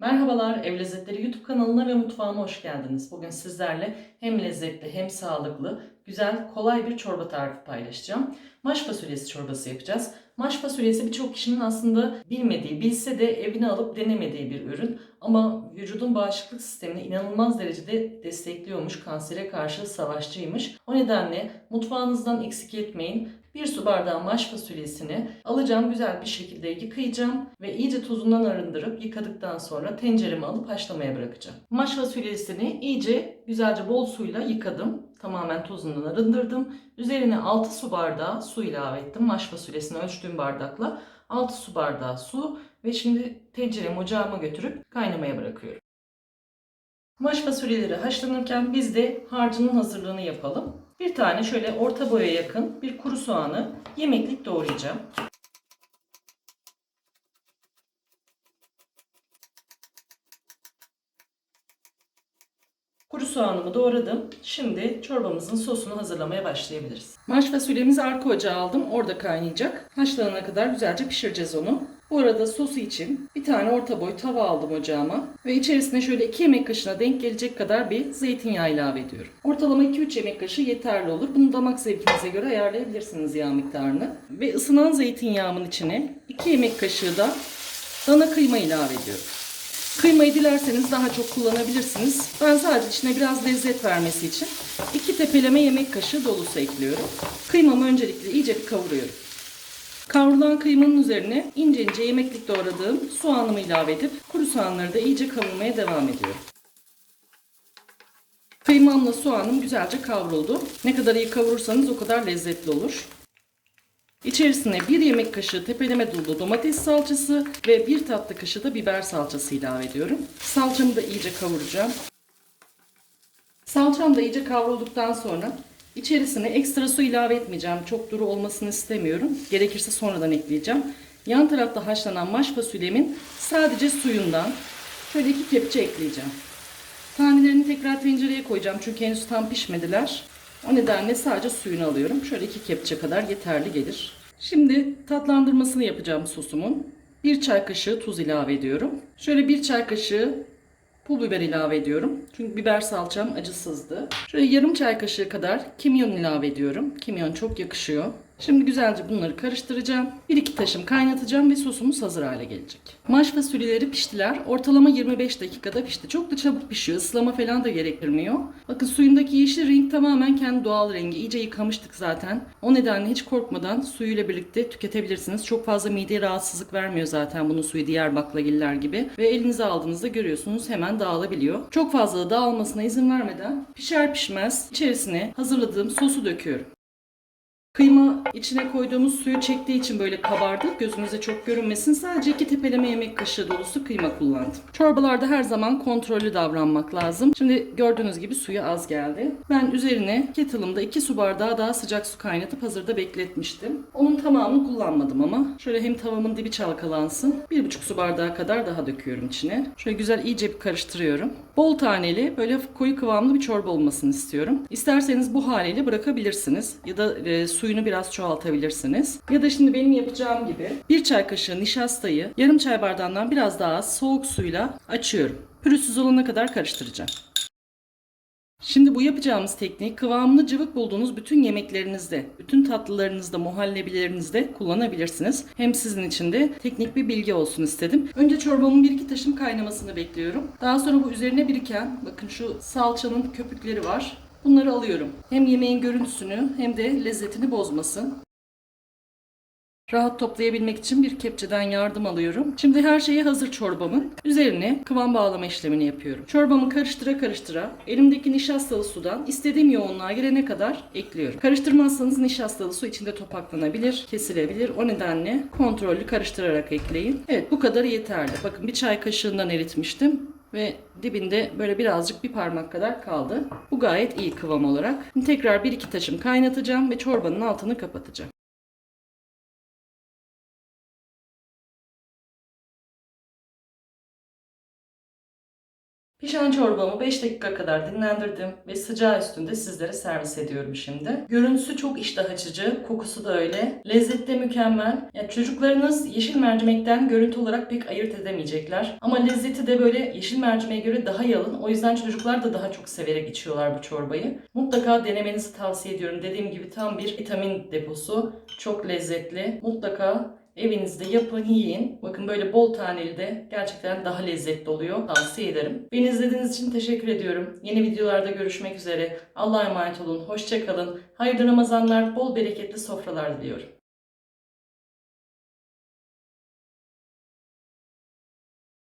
Merhabalar, Ev Lezzetleri YouTube kanalına ve mutfağıma hoş geldiniz. Bugün sizlerle hem lezzetli hem sağlıklı, güzel, kolay bir çorba tarifi paylaşacağım. Maş fasulyesi çorbası yapacağız. Maş fasulyesi birçok kişinin aslında bilmediği, bilse de evine alıp denemediği bir ürün. Ama vücudun bağışıklık sistemini inanılmaz derecede destekliyormuş, kansere karşı savaşçıymış. O nedenle mutfağınızdan eksik etmeyin. Bir su bardağı maş fasulyesini alacağım güzel bir şekilde yıkayacağım ve iyice tuzundan arındırıp yıkadıktan sonra tencereme alıp haşlamaya bırakacağım. Maş fasulyesini iyice güzelce bol suyla yıkadım. Tamamen tozundan arındırdım. Üzerine 6 su bardağı su ilave ettim. Maş fasulyesini ölçtüğüm bardakla 6 su bardağı su ve şimdi tenceremi ocağıma götürüp kaynamaya bırakıyorum. Maş fasulyeleri haşlanırken biz de harcının hazırlığını yapalım. Bir tane şöyle orta boya yakın bir kuru soğanı yemeklik doğrayacağım. Kuru soğanımı doğradım. Şimdi çorbamızın sosunu hazırlamaya başlayabiliriz. Maş fasulyemizi arka ocağa aldım. Orada kaynayacak. Haşlanana kadar güzelce pişireceğiz onu. Bu arada sosu için bir tane orta boy tava aldım ocağıma. Ve içerisine şöyle 2 yemek kaşığına denk gelecek kadar bir zeytinyağı ilave ediyorum. Ortalama 2-3 yemek kaşığı yeterli olur. Bunu damak zevkinize göre ayarlayabilirsiniz yağ miktarını. Ve ısınan zeytinyağımın içine 2 yemek kaşığı da dana kıyma ilave ediyorum. Kıymayı dilerseniz daha çok kullanabilirsiniz. Ben sadece içine biraz lezzet vermesi için iki tepeleme yemek kaşığı dolusu ekliyorum. Kıymamı öncelikle iyice kavuruyorum. Kavrulan kıymanın üzerine ince ince yemeklik doğradığım soğanımı ilave edip kuru soğanları da iyice kavurmaya devam ediyorum. Kıymamla soğanım güzelce kavruldu. Ne kadar iyi kavurursanız o kadar lezzetli olur. İçerisine bir yemek kaşığı tepeleme dolu domates salçası ve bir tatlı kaşığı da biber salçası ilave ediyorum. Salçamı da iyice kavuracağım. Salçam da iyice kavrulduktan sonra içerisine ekstra su ilave etmeyeceğim. Çok duru olmasını istemiyorum. Gerekirse sonradan ekleyeceğim. Yan tarafta haşlanan maş fasulyemin sadece suyundan şöyle iki kepçe ekleyeceğim. Tanelerini tekrar tencereye koyacağım çünkü henüz tam pişmediler. O nedenle sadece suyunu alıyorum. Şöyle iki kepçe kadar yeterli gelir. Şimdi tatlandırmasını yapacağım sosumun. Bir çay kaşığı tuz ilave ediyorum. Şöyle bir çay kaşığı pul biber ilave ediyorum. Çünkü biber salçam acısızdı. Şöyle yarım çay kaşığı kadar kimyon ilave ediyorum. Kimyon çok yakışıyor. Şimdi güzelce bunları karıştıracağım. Bir iki taşım kaynatacağım ve sosumuz hazır hale gelecek. Maş fasulyeleri piştiler. Ortalama 25 dakikada pişti. Çok da çabuk pişiyor. Islama falan da gerektirmiyor. Bakın suyundaki yeşil renk tamamen kendi doğal rengi. İyice yıkamıştık zaten. O nedenle hiç korkmadan suyuyla birlikte tüketebilirsiniz. Çok fazla mideye rahatsızlık vermiyor zaten bunun suyu diğer baklagiller gibi. Ve elinize aldığınızda görüyorsunuz hemen dağılabiliyor. Çok fazla da dağılmasına izin vermeden pişer pişmez içerisine hazırladığım sosu döküyorum. Kıyma içine koyduğumuz suyu çektiği için böyle kabardı. Gözünüze çok görünmesin. Sadece iki tepeleme yemek kaşığı dolusu kıyma kullandım. Çorbalarda her zaman kontrollü davranmak lazım. Şimdi gördüğünüz gibi suyu az geldi. Ben üzerine kettle'ımda 2 su bardağı daha sıcak su kaynatıp hazırda bekletmiştim. Onun tamamını kullanmadım ama. Şöyle hem tavamın dibi çalkalansın. 1,5 su bardağı kadar daha döküyorum içine. Şöyle güzel iyice bir karıştırıyorum. Bol taneli böyle koyu kıvamlı bir çorba olmasını istiyorum. İsterseniz bu haliyle bırakabilirsiniz. Ya da e, suyunu biraz çoğaltabilirsiniz. Ya da şimdi benim yapacağım gibi bir çay kaşığı nişastayı yarım çay bardağından biraz daha az soğuk suyla açıyorum. Pürüzsüz olana kadar karıştıracağım. Şimdi bu yapacağımız tekniği kıvamını cıvık bulduğunuz bütün yemeklerinizde, bütün tatlılarınızda, muhallebilerinizde kullanabilirsiniz. Hem sizin için de teknik bir bilgi olsun istedim. Önce çorbamın bir iki taşım kaynamasını bekliyorum. Daha sonra bu üzerine biriken, bakın şu salçanın köpükleri var. Bunları alıyorum. Hem yemeğin görüntüsünü hem de lezzetini bozmasın. Rahat toplayabilmek için bir kepçeden yardım alıyorum. Şimdi her şeyi hazır çorbamın. Üzerine kıvam bağlama işlemini yapıyorum. Çorbamı karıştıra karıştıra elimdeki nişastalı sudan istediğim yoğunluğa gelene kadar ekliyorum. Karıştırmazsanız nişastalı su içinde topaklanabilir, kesilebilir. O nedenle kontrollü karıştırarak ekleyin. Evet bu kadar yeterli. Bakın bir çay kaşığından eritmiştim ve dibinde böyle birazcık bir parmak kadar kaldı. Bu gayet iyi kıvam olarak. Şimdi tekrar bir iki taşım kaynatacağım ve çorbanın altını kapatacağım. Pişen çorbamı 5 dakika kadar dinlendirdim ve sıcağı üstünde sizlere servis ediyorum şimdi. Görüntüsü çok iştah açıcı, kokusu da öyle. Lezzeti de mükemmel. Yani çocuklarınız yeşil mercimekten görüntü olarak pek ayırt edemeyecekler. Ama lezzeti de böyle yeşil mercimeğe göre daha yalın. O yüzden çocuklar da daha çok severek içiyorlar bu çorbayı. Mutlaka denemenizi tavsiye ediyorum. Dediğim gibi tam bir vitamin deposu. Çok lezzetli. Mutlaka Evinizde yapın, yiyin. Bakın böyle bol taneli de gerçekten daha lezzetli oluyor. Tavsiye ederim. Beni izlediğiniz için teşekkür ediyorum. Yeni videolarda görüşmek üzere. Allah'a emanet olun. Hoşçakalın. Hayırlı Ramazanlar, bol bereketli sofralar diliyorum.